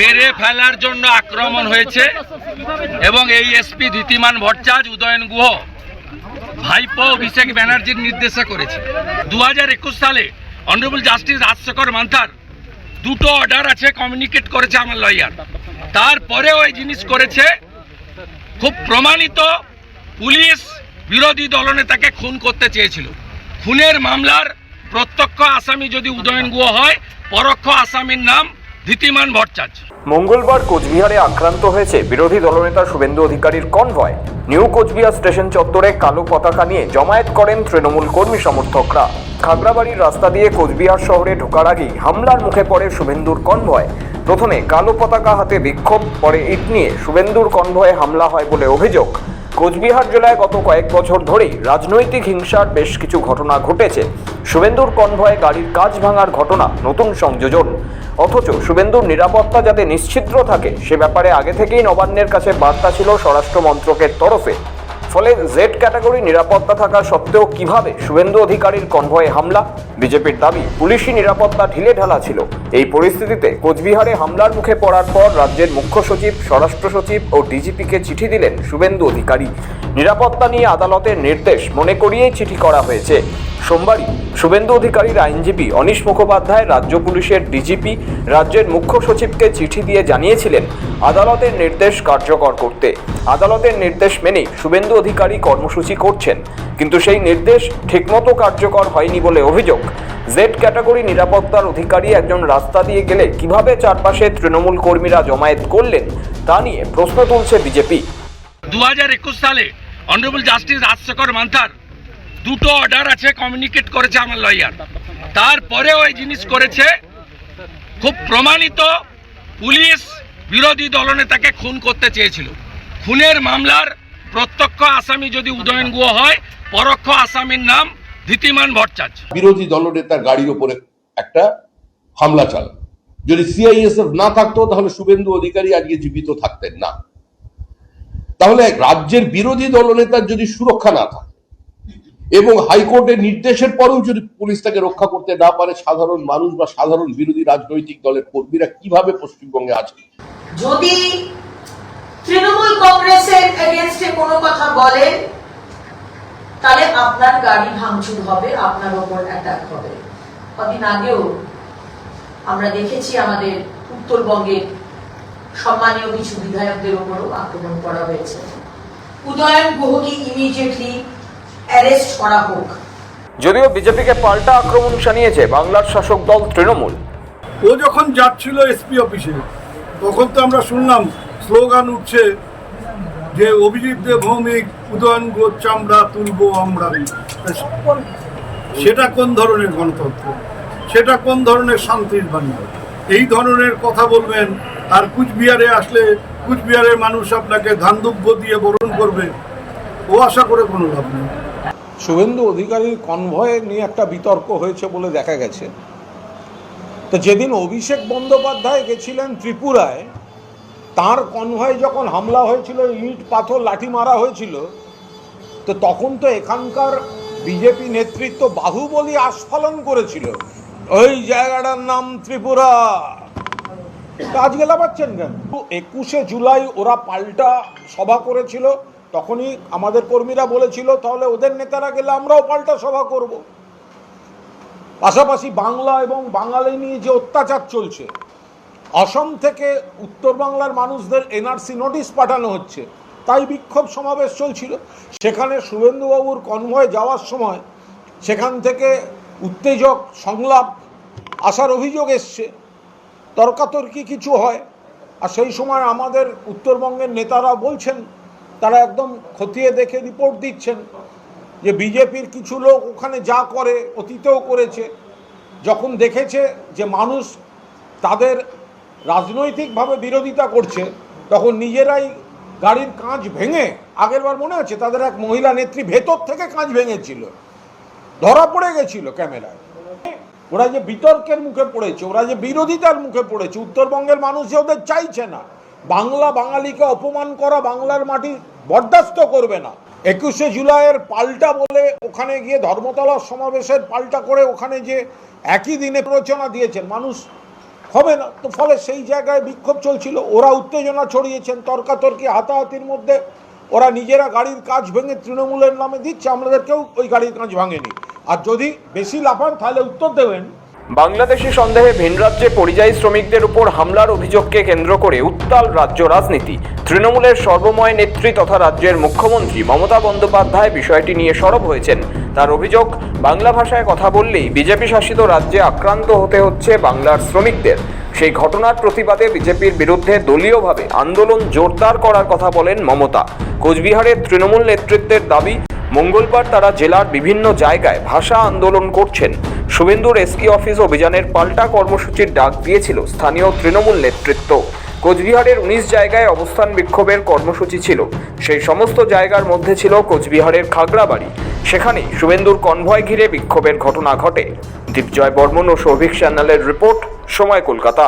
মেরে ফেলার জন্য আক্রমণ হয়েছে এবং এই এসপি ধীতিমান ভট্টাচ, উদয়ন গুহ, ভাইপো অভিষেক ব্যানার্জির নির্দেশে করেছে। দু হাজার একুশ সালে অনারেবল জাস্টিস রাজশেখর মান্থার দুটো অর্ডার আছে কমিউনিকেট করেছে আমার লয়ার তারপরেও এই জিনিস করেছে, খুব প্রমাণিত পুলিশ বিরোধী দলনেতাকে খুন করতে চেয়েছিল। খুনের মামলার প্রত্যক্ষ আসামি যদি উদয়ন গুহ হয়, পরোক্ষ আসামির নাম ধীতিমান ভট্টাচ। মঙ্গলবার কোচবিহারে আক্রান্ত হয়েছে বিরোধী দলনেতা শুভেন্দু অধিকারীর কনভয়। নিউ কোচবিহার স্টেশন চত্বরে কালো পতাকা নিয়ে জমায়েত করেন তৃণমূল কর্মী সমর্থকরা। খাগড়াবাড়ির রাস্তা দিয়ে কোচবিহার শহরে ঢোকার আগেই হামলার মুখে পড়ে শুভেন্দুর কনভয়। প্রথমে কালো পতাকা হাতে বিক্ষোভ, পরে ইট নিয়ে শুভেন্দুর কনভয়ে হামলা হয় বলে অভিযোগ। কোচবিহার জেলায় গত কয়েক বছর ধরেই রাজনৈতিক হিংসার বেশ কিছু ঘটনা ঘটেছে। শুভেন্দুর কনভয়ে গাড়ির কাজ ভাঙার ঘটনা নতুন সংযোজন। অথচ শুভেন্দুর নিরাপত্তা যাতে নিশ্চিদ্র থাকে, সে ব্যাপারে আগে থেকেই নবান্নের কাছে বার্তা ছিল স্বরাষ্ট্র মন্ত্রকের তরফে। ফলে জেড ক্যাটাগরি নিরাপত্তা থাকা সত্ত্বেও কীভাবে শুভেন্দু অধিকারীর কনভয়ে হামলা? বিজেপির দাবি, পুলিশি নিরাপত্তা ঢিলে ঢালা ছিল। এই পরিস্থিতিতে কোচবিহারে হামলার মুখে পড়ার পর রাজ্যের মুখ্য সচিব, স্বরাষ্ট্র সচিব ও ডিজিপিকে চিঠি দিলেন শুভেন্দু অধিকারী। নিরাপত্তা নিয়ে আদালতের নির্দেশ, মনে করিয়েই চিঠি করা হয়েছে। সোমবারই শুভেন্দু অধিকারীর আইনজীবী অনিশ মুখোপাধ্যায়, রাজ্য পুলিশের ডিজিপি, রাজ্যের মুখ্য সচিবকে চিঠি দিয়ে জানিয়েছিলেন আদালতের নির্দেশ কার্যকর করতে। আদালতের নির্দেশ মেনেই শুভেন্দু অধিকারী কর্মসূচি করছেন। কিন্তু সেই নির্দেশ ঠিকমতো কার্যকর হয়নি বলে অভিযোগ। জেড ক্যাটাগরি নিরাপত্তার অধিকারী একজন রাস্তা দিয়ে গেলে কীভাবে চারপাশে তৃণমূল কর্মীরা জমায়েত করলেন, তা নিয়ে প্রশ্ন তুলছে বিজেপি। দু হাজার একুশ সালে অনারেবল জাস্টিস রাজশেখর মান্থার দুটো অর্ডার আছে কমিউনিকেট করেছে আমার লয়ার তারপরেও এই জিনিস করেছে। খুব প্রমাণিত পুলিশ বিরোধী দলনেতাকে খুন করতে চেয়েছিল। খুনের মামলার প্রত্যক্ষ আসামি যদি উদয়ন গুহ হয়, পরোক্ষ আসামির নাম ধীতিমান ভট্টাচ। বিরোধী দলনেতার গাড়ির ওপরে একটা হামলা চালান যদি সিআইএসএফ না থাকতো, তাহলে শুভেন্দু অধিকারী আজকে জীবিত থাকতেন না। তাহলে রাজ্যের বিরোধী দলনেতার যদি সুরক্ষা না থাকে এবং হাইকোর্টের নির্দেশের পরেও যদি পুলিশ তাকে রক্ষা করতে না পারে, সাধারণ মানুষ বা সাধারণ বিরোধী রাজনৈতিক দলের কর্মীরা কীভাবে পশ্চিমবঙ্গে আছে? যদি তৃণমূল কংগ্রেসের এগেনস্টে কোনো কথা বলেন তাহলে আপনার গাড়ি ভাঙচুর হবে, আপনার ওপর অ্যাটাক হবে। কদিন আগেও আমরা দেখেছি আমাদের উত্তরবঙ্গের সম্মানীয় কিছু বিধায়কদের ওপরও আক্রমণ করা হয়েছে। উদয়ন গুহকে ইমিডিয়েটলি অ্যারেস্ট করা হোক। যদিও বিজেপিকে পাল্টা আক্রমণ শানিয়েছে বাংলার শাসক দল তৃণমূল। ও যখন যাচ্ছিল এসপি অফিসে তখন তো আমরা শুনলাম স্লোগান উঠছে যে অভিজিৎ দে ভৌমিক উদয়ন গো চামড়া তুলবো আমরা। সেটা কোন ধরনের গণতন্ত্র? সেটা কোন ধরনের শান্তির বাণী? এই ধরনের কথা বলবেন আর কুচবিহারে আসলে কুচবিহারের মানুষ আপনাকে ধানদুব্য দিয়ে বরণ করবে ও আশা করে কোনো লাভ নেই। শুভেন্দু অধিকারীর কনভয়ে নিয়ে একটা বিতর্ক হয়েছে বলে দেখা গেছে। তো যেদিন অভিষেক বন্দ্যোপাধ্যায় গেছিলেন ত্রিপুরায়, তার কনভয়ে যখন হামলা হয়েছিল, ইট, পাথর, লাঠি মারা হয়েছিল, তো তখন তো এখানকার বিজেপি নেতৃত্ব বাহুবলী আস্ফালন করেছিল। ওই জায়গাটার নাম ত্রিপুরা। আজকে লাভাচ্ছেন কেন? একুশে জুলাই ওরা পাল্টা সভা করেছিল। তখনই আমাদের কর্মীরা বলেছিল, তাহলে ওদের নেতারা গেলে আমরাও পাল্টা সভা করব। পাশাপাশি বাংলা এবং বাঙালি নিয়ে যে অত্যাচার চলছে, অসম থেকে উত্তর বাংলার মানুষদের এনআরসি নোটিশ পাঠানো হচ্ছে, তাই বিক্ষোভ সমাবেশ চলছিল। সেখানে শুভেন্দুবাবুর কনভয় যাওয়ার সময় সেখান থেকে উত্তেজক, সংলাপ, আসার অভিযোগ এসছে, তর্কাতর্কি কিছু হয়। আর সেই সময় আমাদের উত্তরবঙ্গের নেতারা বলছেন তারা একদম খতিয়ে দেখে রিপোর্ট দিচ্ছেন যে বিজেপির কিছু লোক ওখানে যা করে অতীতেও করেছে। যখন দেখেছে যে মানুষ তাদের রাজনৈতিকভাবে বিরোধিতা করছে, তখন নিজেরাই গাড়ির কাঁচ ভেঙে আগেরবার মনে আছে তাদের এক মহিলা নেত্রী ভেতর থেকে কাঁচ ভেঙেছিল, ধরা পড়ে গেছিল ক্যামেরায়। ওরা যে বিতর্কের মুখে পড়েছে, ওরা যে বিরোধিতার মুখে পড়েছে, উত্তরবঙ্গের মানুষ যে ওদের চাইছে না বাংলা বাঙালিকে অপমান করা বাংলার মাটি বরদাস্ত করবে না। একুশে জুলাইয়ের পাল্টা বলে ওখানে গিয়ে ধর্মতলা সমাবেশের পাল্টা করে ওখানে যে একই দিনে প্ররোচনা দিয়েছেন, মানুষ হবে না। তো ফলে সেই জায়গায় বিক্ষোভ চলছিল, ওরা উত্তেজনা ছড়িয়েছেন, তর্কাতর্কি হাতাহাতির মধ্যে ওরা নিজেরা গাড়ির কাজ ভেঙে তৃণমূলের নামে দিচ্ছে, আমাদেরকেও ওই গাড়ির কাজ ভাঙেনি। আর যদি বেশি লাফান, তাহলে উত্তর দেবেন। বাংলাদেশি সন্দেহে ভিনরাজ্যে পরিযায়ী শ্রমিকদের উপর হামলার অভিযোগকে কেন্দ্র করে উত্তাল রাজ্য রাজনীতি। তৃণমূলের সর্বময় নেত্রী তথা রাজ্যের মুখ্যমন্ত্রী মমতা বন্দ্যোপাধ্যায় বিষয়টি নিয়ে সরব হয়েছেন। তার অভিযোগ, বাংলা ভাষায় কথা বললেই বিজেপি শাসিত রাজ্যে আক্রান্ত হতে হচ্ছে বাংলার শ্রমিকদের। সেই ঘটনার প্রতিবাদে বিজেপির বিরুদ্ধে দলীয়ভাবে আন্দোলন জোরদার করার কথা বলেন মমতা। কোচবিহারের তৃণমূল নেতৃত্বের দাবি, মঙ্গলবার তারা জেলার বিভিন্ন জায়গায় ভাষা আন্দোলন করছেন। শুভেন্দুর এসকি অফিস অভিযানের পাল্টা কর্মসূচির ডাক দিয়েছিল স্থানীয় তৃণমূল নেতৃত্ব। কোচবিহারের উনিশ জায়গায় অবস্থান বিক্ষোভের কর্মসূচি ছিল। সেই সমস্ত জায়গার মধ্যে ছিল কোচবিহারের খাগড়াবাড়ি। সেখানেই শুভেন্দুর কনভয় ঘিরে বিক্ষোভের ঘটনা ঘটে। দীপজয় বর্মন ও সৌভিক সান্যালের রিপোর্ট, সময় কলকাতা।